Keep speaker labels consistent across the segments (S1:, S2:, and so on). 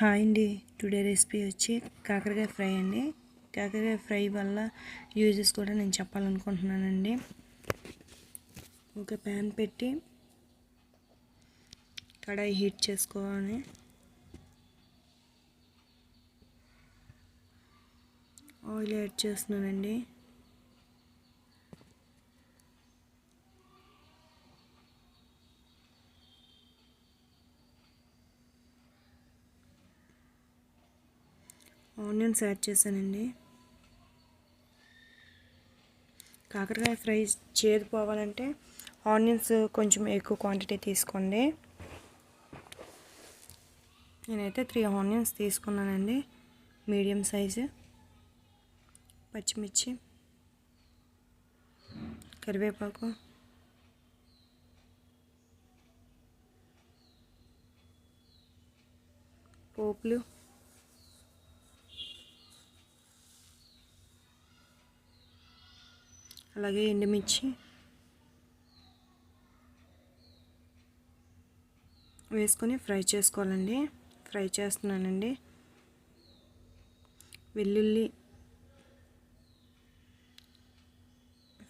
S1: Hi అండి. Today recipe వచ్చి కాకరకాయ ఫ్రై అండి. కాకరకాయ ఫ్రై వల్ల యూజెస్ కూడా నేను చెప్పాలనుకుంటున్నానండి. ఒక ప్యాన్ పెట్టి కడాయి హీట్ చేసుకోవాలి. ఆయిల్ యాడ్ చేస్తున్నానండి. ఆనియన్స్ యాడ్ చేశానండి. కాకరకాయ ఫ్రై చేదు పోవాలంటే ఆనియన్స్ కొంచెం ఎక్కువ క్వాంటిటీ తీసుకోండి. నేనైతే త్రీ ఆనియన్స్ తీసుకున్నానండి మీడియం సైజు. పచ్చిమిర్చి కరివేపాకు పోపులు అలాగే ఎండుమిర్చి. వేసుకొని ఫ్రై చేసుకోవాలండి. ఫ్రై చేస్తున్నానండి. వెల్లుల్లి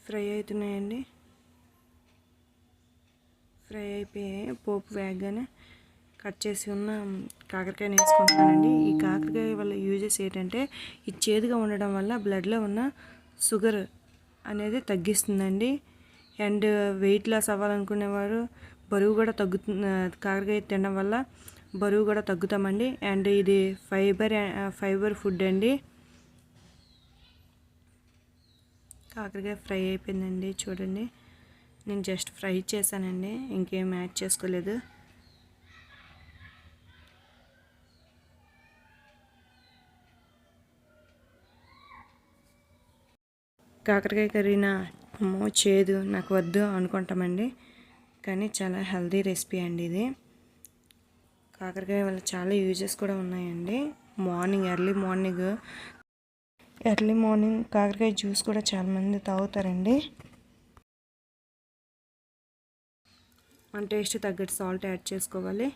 S1: ఫ్రై అవుతున్నాయండి. ఫ్రై అయిపోయాయి పోపు వేగగానే కట్ చేసి ఉన్న కాకరకాయని వేసుకుంటున్నానండి. ఈ కాకరకాయ వల్ల యూజెస్ ఏంటంటే ఇది చేదుగా ఉండడం వల్ల బ్లడ్లో ఉన్న షుగర్ అనేది తగ్గిస్తుందండి. అండ్ వెయిట్ లాస్ అవ్వాలనుకునేవారు బరువు కూడా తగ్గుతుంది కాకరకాయ తినడం వల్ల బరువు కూడా తగ్గుతామండి. అండ్ ఇది ఫైబర్ ఫైబర్ ఫుడ్ అండి. కాకరకాయ ఫ్రై అయిపోయిందండి. చూడండి. నేను జస్ట్ ఫ్రై చేశానండి. ఇంకేం యాడ్ చేసుకోలేదు. కాకరకాయ కర్రీనా అమ్మో చేదు నాకు వద్దు అనుకుంటామండి. కానీ చాలా హెల్దీ రెసిపీ అండి ఇది. కాకరకాయ వల్ల చాలా యూజెస్ కూడా ఉన్నాయండి. Morning early morning. Early morning కాకరకాయ జ్యూస్ కూడా చాలామంది తాగుతారండి. మన టేస్ట్ తగ్గట్టు సాల్ట్ యాడ్ చేసుకోవాలి.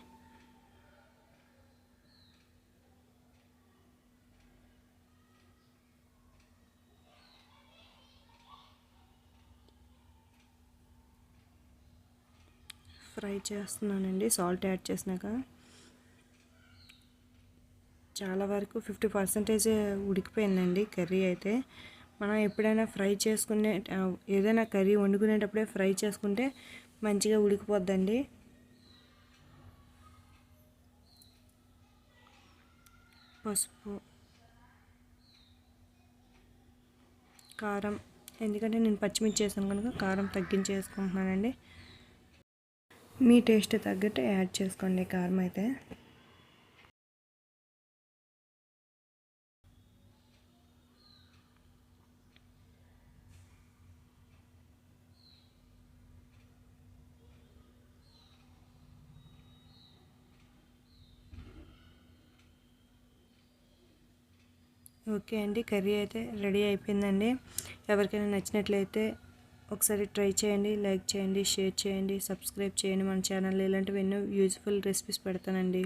S1: ఫ్రై చేస్తున్నానండి. సాల్ట్ యాడ్ చేసినాక. చాలా వరకు ఫిఫ్టీ పర్సెంటేజ్ ఉడికిపోయిందండి కర్రీ అయితే. మనం ఎప్పుడైనా ఫ్రై చేసుకునే ఏదైనా కర్రీ వండుకునేటప్పుడే ఫ్రై చేసుకుంటే మంచిగా ఉడికిపోద్దండి. పసుపు కారం ఎందుకంటే నేను పచ్చిమిర్చి చేసాను కనుక కారం తగ్గించేసుకుంటున్నానండి. మీ టేస్ట్ తగ్గట్టు యాడ్ చేసుకోండి కారం అయితే. ఓకే అండి కర్రీ అయితే రెడీ అయిపోయిందండి. ఎవరికైనా నచ్చినట్లయితే ఒకసారి ట్రై చేయండి లైక్ చేయండి షేర్ చేయండి సబ్స్క్రైబ్ చేయండి మన ఛానల్. ఇలాంటివి ఎన్నో యూజ్ఫుల్ రెసిపీస్ పెడతానండి.